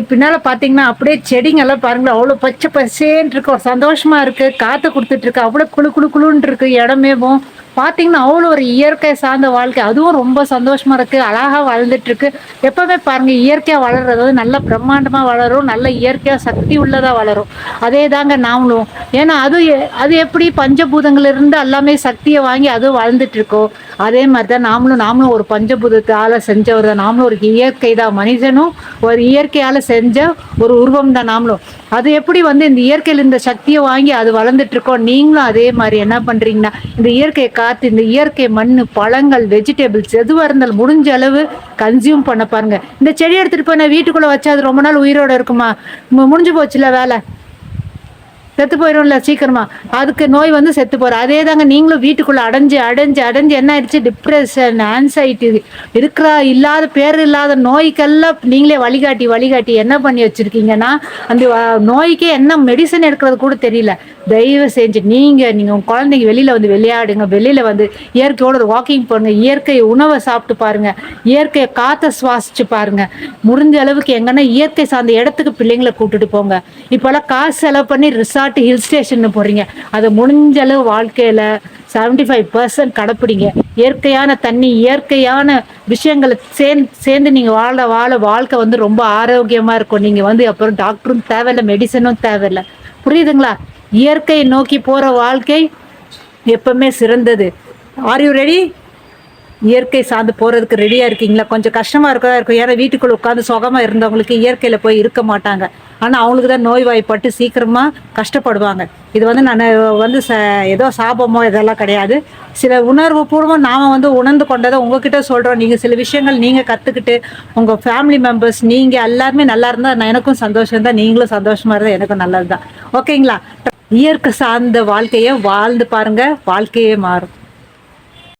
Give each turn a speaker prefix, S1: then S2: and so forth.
S1: பின்னால் பார்த்தீங்கன்னா அப்படியே செடிங்கெல்லாம் பாருங்களேன். அவ்வளோ பச்சை பசேன்னு இருக்கு. ஒரு சந்தோஷமா இருக்கு. காத்து கொடுத்துட்டு இருக்கு. குழு குளு குளு இருக்கு இடமேவும் பார்த்தீங்கன்னா அவ்வளோ ஒரு இயற்கை சார்ந்த வாழ்க்கை. அதுவும் ரொம்ப சந்தோஷமாக இருக்குது அழகாக வளர்ந்துட்டுருக்கு எப்போவுமே பாருங்கள் இயற்கையாக வளர்றது வந்து நல்ல பிரம்மாண்டமாக வளரும் நல்ல இயற்கையாக சக்தி உள்ளதாக வளரும் அதே தாங்க நாமளும். ஏன்னா அது எ- அது எப்படி பஞ்சபூதங்கள் இருந்து எல்லாமே சக்தியை வாங்கி அதுவும் வளர்ந்துட்டுருக்கோம் அதே மாதிரி தான் நாமளும் நாமளும் ஒரு பஞ்சபூதத்தால் செஞ்சவர் தான். நாமளும் ஒரு இயற்கை தான். மனிதனும் ஒரு இயற்கையால் செஞ்ச ஒரு உருவம் தான் நாமளும். அது எப்படி வந்து இந்த இயற்கையில் இந்த சக்தியை வாங்கி அது வளர்ந்துட்டு இருக்கோம் நீங்களும் அதே மாதிரி என்ன பண்றீங்கன்னா இந்த இயற்கை காற்று இந்த இயற்கை மண் பழங்கள் வெஜிடபிள்ஸ் எதுவாக இருந்தாலும் முடிஞ்ச அளவு கன்சியூம் பண்ண பாருங்க. இந்த செடி எடுத்துகிட்டு போய் நான் வீட்டுக்குள்ளே வச்சா அது ரொம்ப நாள் உயிரோட இருக்குமா? முடிஞ்சு போச்சுல வேலை. செத்து போயிடும்ல சீக்கிரமா. அதுக்கு நோய் வந்து செத்து போற. அதே தாங்க நீங்களும் வீட்டுக்குள்ள அடைஞ்சு அடைஞ்சு அடைஞ்சு என்ன ஆயிடுச்சு? டிப்ரெஷன் ஆன்சைட்டி இருக்கிற இல்லாத பேர் இல்லாத நோய்க்கெல்லாம் நீங்களே வழிகாட்டி வழிகாட்டி என்ன பண்ணி வச்சிருக்கீங்கன்னா அந்த நோய்க்கே என்ன மெடிசன் எடுக்கிறது கூட தெரியல. தயவு செஞ்சு நீங்க நீங்க உங்க குழந்தைங்க வெளியில வந்து விளையாடுங்க. வெளியில வந்து இயற்கையோட ஒரு வாக்கிங் பண்ணுங்க இயற்கை உணவை சாப்பிட்டு பாருங்க. இயற்கையை காற்றை சுவாசிச்சு பாருங்க. முடிஞ்ச அளவுக்கு எங்கன்னா இயற்கை சார்ந்த இடத்துக்கு பிள்ளைங்களை கூட்டிட்டு போங்க. இப்போல்லாம் காசு செலவு பண்ணி ரிசார்ட் ஹில் ஸ்டேஷன் போறீங்க. அதை முடிஞ்ச அளவு வாழ்க்கையில செவன்டி ஃபைவ் பர்சன்ட் கடைப்பிடிங்க. இயற்கையான தண்ணி இயற்கையான விஷயங்களை சேர்ந்து சேர்ந்து நீங்கள் வாழ வாழ வாழ்க்கை வந்து ரொம்ப ஆரோக்கியமாக இருக்கும். நீங்கள் வந்து அப்புறம் டாக்டரும் தேவையில்லை மெடிசனும் தேவையில்லை. புரியுதுங்களா? இயற்கையை நோக்கி போகிற வாழ்க்கை எப்பவுமே சிறந்தது. ஆர் யூ ரெடி இயற்கை சார்ந்து போகிறதுக்கு ரெடியாக இருக்கீங்களா? கொஞ்சம் கஷ்டமாக இருக்கதா இருக்கும். ஏன்னா வீட்டுக்குள்ள உட்காந்து சுகமாக இருந்தவங்களுக்கு இயற்கையில் போய் இருக்க மாட்டாங்க. ஆனால் அவங்களுக்கு தான் நோய்வாய்ப்பட்டு சீக்கிரமாக கஷ்டப்படுவாங்க. இது வந்து நான் வந்து ச ஏதோ சாபமோ இதெல்லாம் கிடையாது. சில உணர்வு பூர்வம் நாம் வந்து உணர்ந்து கொண்டதை உங்ககிட்ட சொல்கிறோம் நீங்கள் சில விஷயங்கள் நீங்கள் கற்றுக்கிட்டு உங்கள் ஃபேமிலி மெம்பர்ஸ் நீங்கள் எல்லாருமே நல்லா இருந்தால் எனக்கும் சந்தோஷம் தான் நீங்களும் சந்தோஷமாக இருந்தால் எனக்கும் நல்லது தான் ஓகேங்களா இயற்கை சார்ந்த வாழ்க்கையை வாழ்ந்து பாருங்க. வாழ்க்கையே மாறும்.